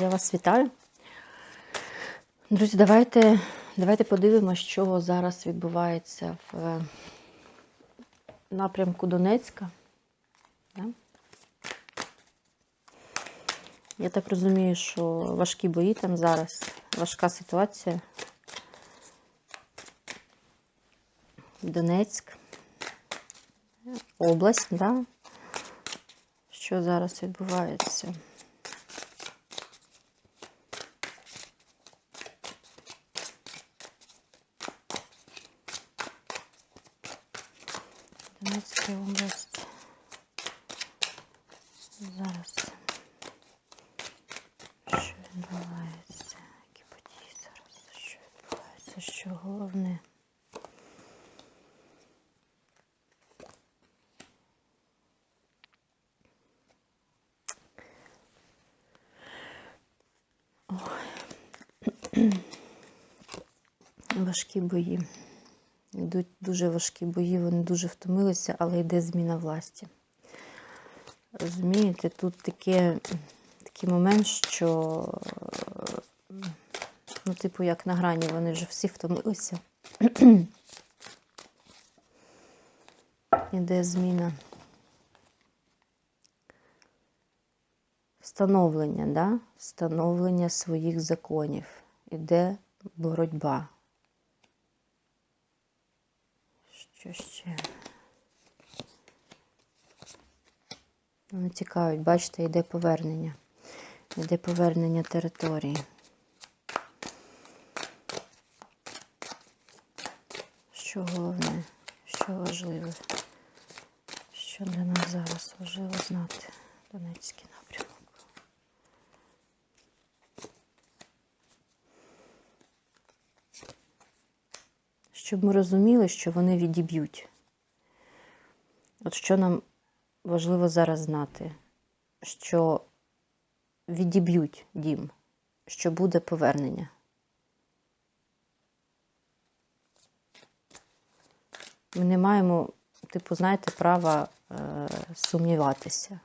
Я вас вітаю. Друзі, давайте, давайте подивимося, що зараз відбувається в е, напрямку Донецька. Я так розумію, що важкі бої там зараз, важка ситуація. Донецьк, область, да? що зараз відбувається. Донецька область. Зараз. Що відбувається? Які події зараз? Що відбувається? Що головне? Важкі бої. Йдуть дуже важкі бої, вони дуже втомилися, але йде зміна власті. Розумієте, тут таке, такий момент, що, ну, типу, як на грані, вони вже всі втомилися. Іде зміна. Встановлення, да? Встановлення своїх законів. Іде боротьба. Що ще? Вони тікають, бачите, йде повернення. Йде повернення території. Що головне, що важливе, що для нас зараз важливо знати Донецький напрямок. Щоб ми розуміли, що вони відіб'ють. От що нам важливо зараз знати, що відіб'ють дім, що буде повернення. Ми не маємо, типу, знаєте, права е, сумніватися.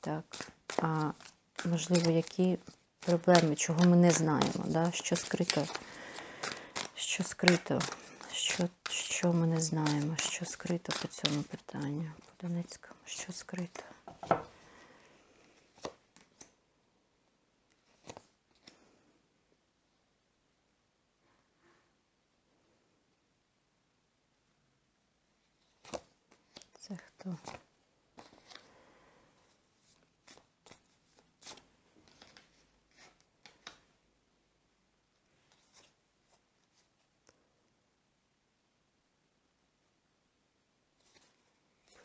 Так, а можливо, які проблеми, чого ми не знаємо, да? що скрито, що скрито, що, що ми не знаємо, що скрито по цьому питанню, по Донецькому, що скрито. Це хто?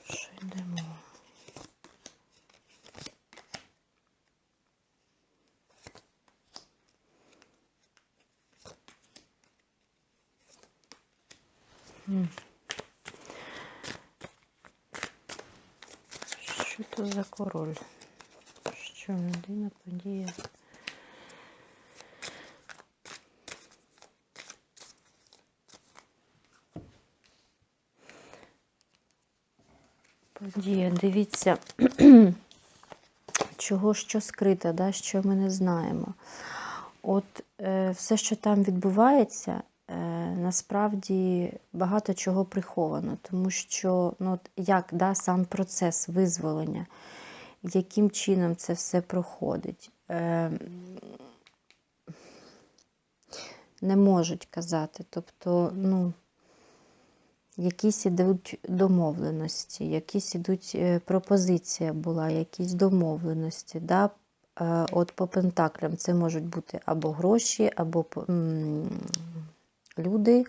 Що йдемо? М. Що то за король? Що людина подія? Подія, дивіться, чого що скрито, да, що ми не знаємо. От е, все, що там відбувається, насправді багато чого приховано, тому що ну, от як да, сам процес визволення, яким чином це все проходить, е, не можуть казати. Тобто, ну, якісь ідуть домовленості, якісь ідуть е, пропозиція була, якісь домовленості. Да? Е, От по пентаклям це можуть бути або гроші, або люди,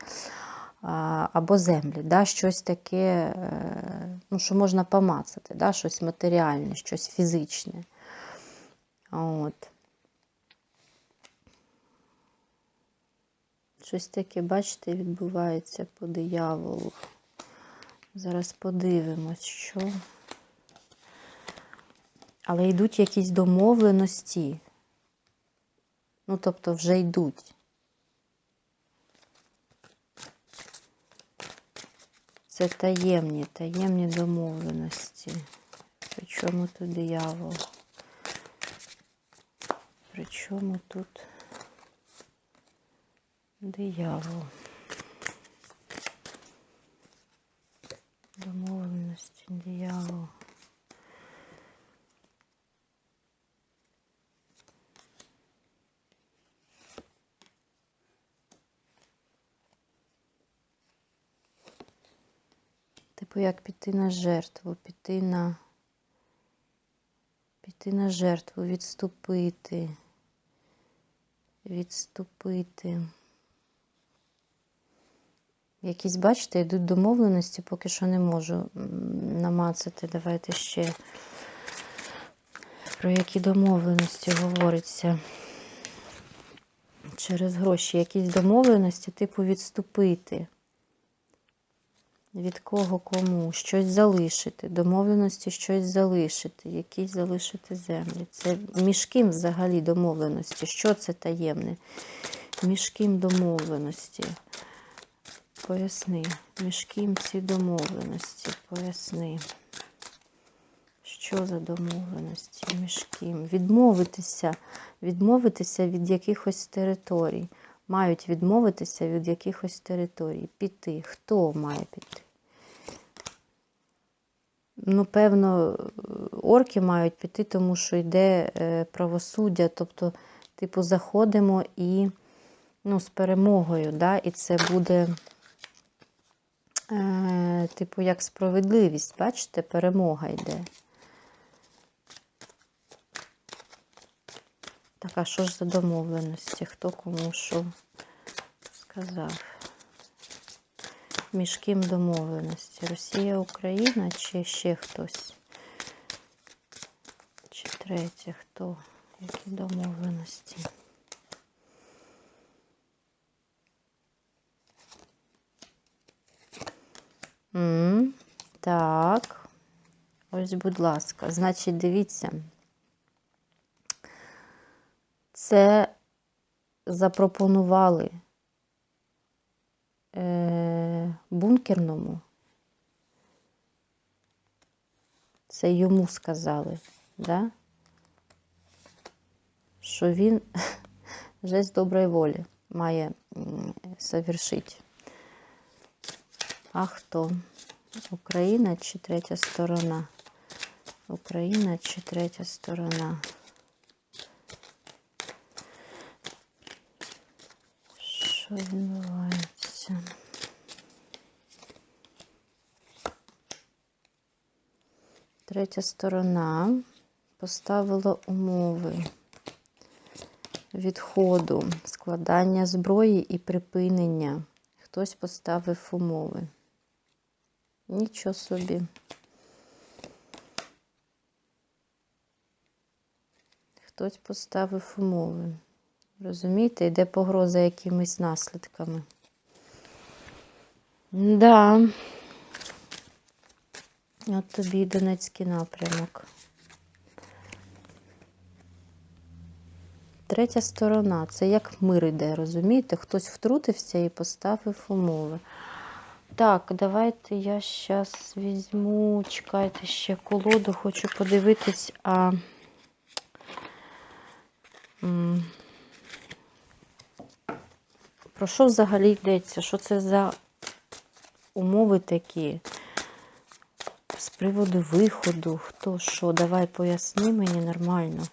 або землі. Да? Щось таке, е, ну, що можна помацати, да? щось матеріальне, щось фізичне. От. Щось таке, бачите, відбувається по дияволу. Зараз подивимось, що. Але йдуть якісь домовленості. Ну, тобто вже йдуть. Це таємні, таємні домовленості. Причому тут диявол? Причому тут диявол? Домовленості, диявол. Типу, як піти на жертву, піти на піти на жертву, відступити, відступити. Якісь, бачите, йдуть домовленості, поки що не можу намацати. Давайте ще про які домовленості говориться. Через гроші. Якісь домовленості, типу, відступити. Від кого кому, щось залишити, домовленості щось залишити, якісь залишити землі. Це між ким взагалі домовленості? Що це таємне? Між ким домовленості? Поясни. Між ким ці домовленості? Поясни. Що за домовленості? Між ким? Відмовитися, відмовитися від якихось територій. Мають відмовитися від якихось територій. Піти. Хто має піти? Ну, певно, орки мають піти, тому що йде е, правосуддя. Тобто, типу, заходимо і ну, з перемогою, да? і це буде, е, типу, як справедливість. Бачите, перемога йде. Так, а що ж за домовленості? Хто кому що сказав? Між ким домовленості? Росія, Україна чи ще хтось? Чи третє хто? Які домовленості? М, Так. Ось, будь ласка. Значить, дивіться. Це запропонували е, бункерному. Це йому сказали, да? що він жесть доброї волі має совершити. А хто? Україна чи третя сторона? Україна чи третя сторона? Що відбувається? Третя сторона поставила умови відходу, складання зброї і припинення. Хтось поставив умови. Нічого собі. Хтось поставив умови. Розумієте, йде погроза якимись наслідками. Да. От тобі Донецький напрямок. Третя сторона це як мир іде, розумієте? Хтось втрутився і поставив умови. Так, давайте я зараз візьму, чекайте ще колоду, хочу подивитись, а. Про що взагалі йдеться? Що це за умови такі? Приводу виходу, хто що? Давай поясни мені нормально.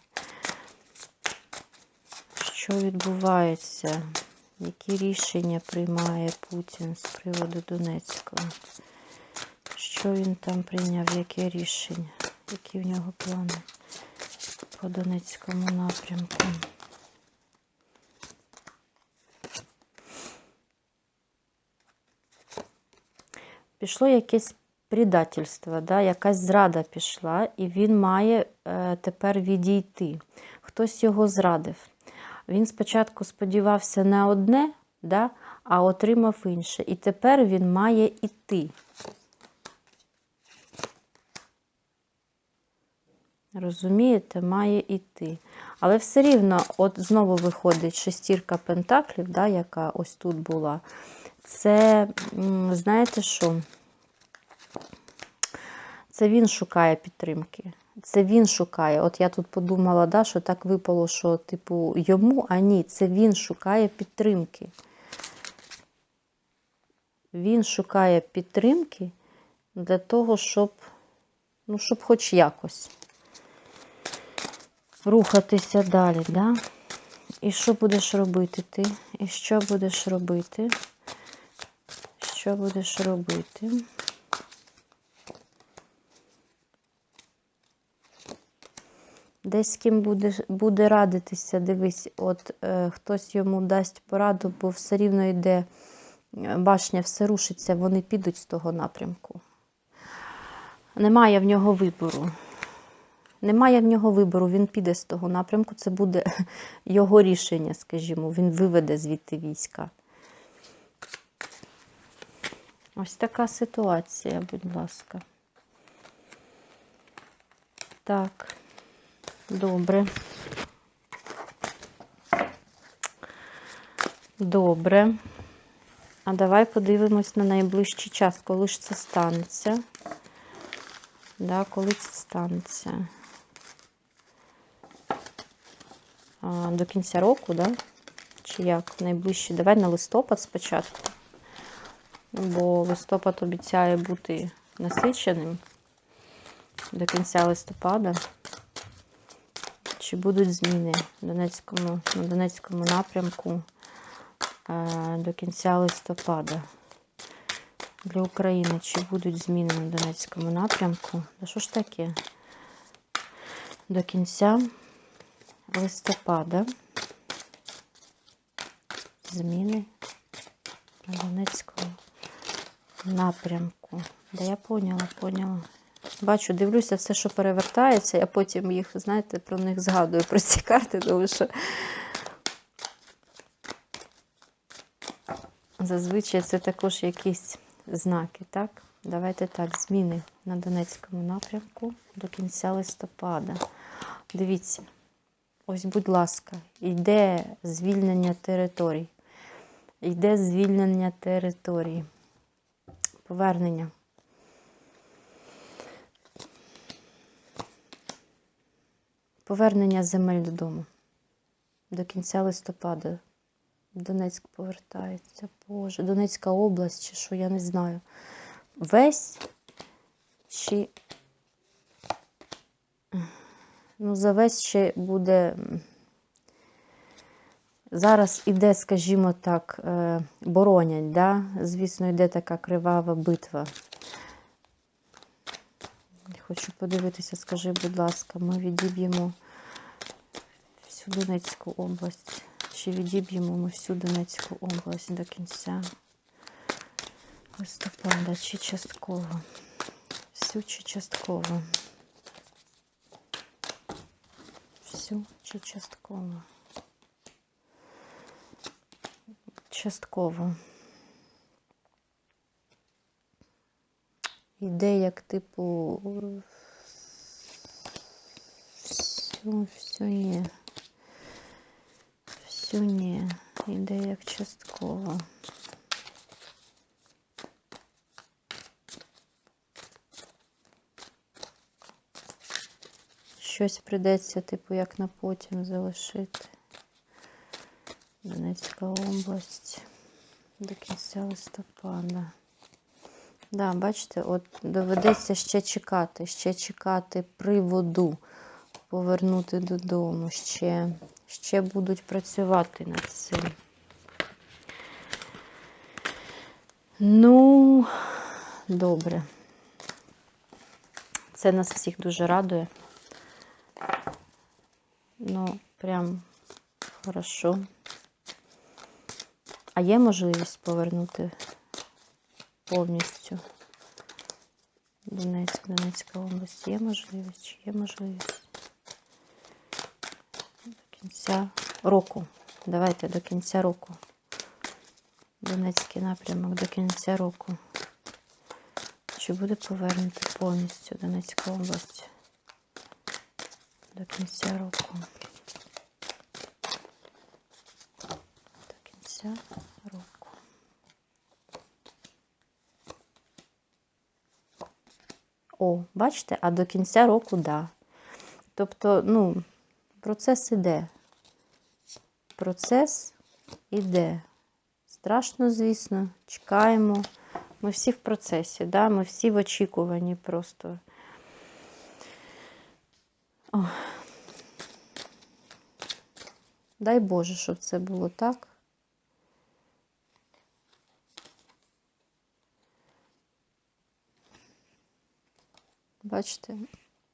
Що відбувається? Які рішення приймає Путін з приводу Донецького? Що він там прийняв? Яке рішення? Які в нього плани по Донецькому напрямку? Пішло якесь предательство, да? якась зрада пішла, і він має е, тепер відійти. Хтось його зрадив. Він спочатку сподівався на одне, да? а отримав інше. І тепер він має іти. Розумієте, має іти. Але все рівно, от знову виходить шестірка пентаклів, да, яка ось тут була. Це, знаєте що? Це він шукає підтримки. Це він шукає. От я тут подумала, да, що так випало, що, типу, йому, а ні, це він шукає підтримки. Він шукає підтримки для того, щоб, ну, щоб хоч якось рухатися далі, да? І що будеш робити ти? І що будеш робити? Що будеш робити? Десь з ким буде, буде радитися, дивись, от е, хтось йому дасть пораду, бо все рівно йде е, башня, все рушиться, вони підуть з того напрямку. Немає в нього вибору. Немає в нього вибору, він піде з того напрямку, це буде його рішення, скажімо, він виведе звідти війська. Ось така ситуація, будь ласка. Так, добре. Добре. А давай подивимось на найближчий час, коли ж це станеться. Да, коли це станеться? А, до кінця року, да? Чи як? Найближче? Давай на листопад спочатку. Бо листопад обіцяє бути насиченим до кінця листопада. Чи будуть зміни в Донецькому, на Донецькому напрямку е, до кінця листопада? Для України чи будуть зміни на Донецькому напрямку? Да що ж таке? До кінця листопада зміни на Донецькому напрямку. Да я поняла, поняла. Бачу, дивлюся все, що перевертається, я потім їх, знаєте, про них згадую про ці карти, тому що зазвичай це також якісь знаки, так? Давайте так, зміни на Донецькому напрямку до кінця листопада. Дивіться, ось, будь ласка, йде звільнення територій. Йде звільнення території. Повернення. Повернення земель додому. До кінця листопада. Донецьк повертається. Боже, Донецька область, чи що, я не знаю. Весь чи. Ну, за весь ще буде. Зараз іде, скажімо так, е, боронять, да? звісно, йде така кривава битва. Хочу подивитися, скажи, будь ласка, ми відіб'ємо всю Донецьку область. Чи відіб'ємо ми всю Донецьку область до кінця листопада, чи частково? Всю чи частково? Всю чи частково? Частково. Іде як типу всю, всю ні. Всю ні. Іде як частково. Щось придеться, типу, як на потім залишити. Донецька область до кінця листопада. Да, бачите, от доведеться ще чекати, ще чекати приводу, повернути додому, ще, ще будуть працювати над цим. Ну, добре. Це нас всіх дуже радує. Ну, прям хорошо. А є можливість повернути повністю Донецьк, Донецька область. Є можливість? Є можливість? Кінця року. Давайте до кінця року. Донецький напрямок до кінця року. Чи буде повернути повністю Донецька область до кінця року? До кінця року. О, бачите, а до кінця року да. Тобто, ну, процес іде. Процес іде. Страшно, звісно, чекаємо. Ми всі в процесі, да? ми всі в очікуванні просто. О. Дай Боже, щоб це було так. Бачите,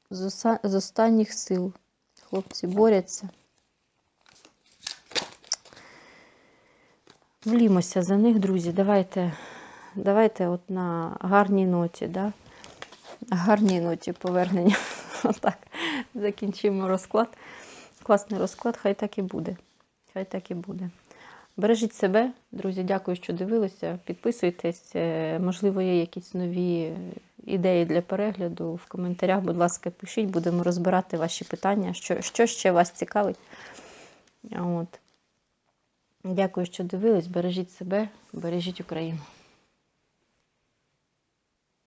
з, останніх сил хлопці борються. Влімося за них, друзі. Давайте, давайте от на гарній ноті, да? гарній ноті повернення. Отак. Закінчимо розклад. Класний розклад, хай так і буде. Хай так і буде. Бережіть себе, друзі, дякую, що дивилися. Підписуйтесь. Е, Можливо, є якісь нові ідеї для перегляду. В коментарях, будь ласка, пишіть, будемо розбирати ваші питання, що, що ще вас цікавить. От. Дякую, що дивились. Бережіть себе, бережіть Україну.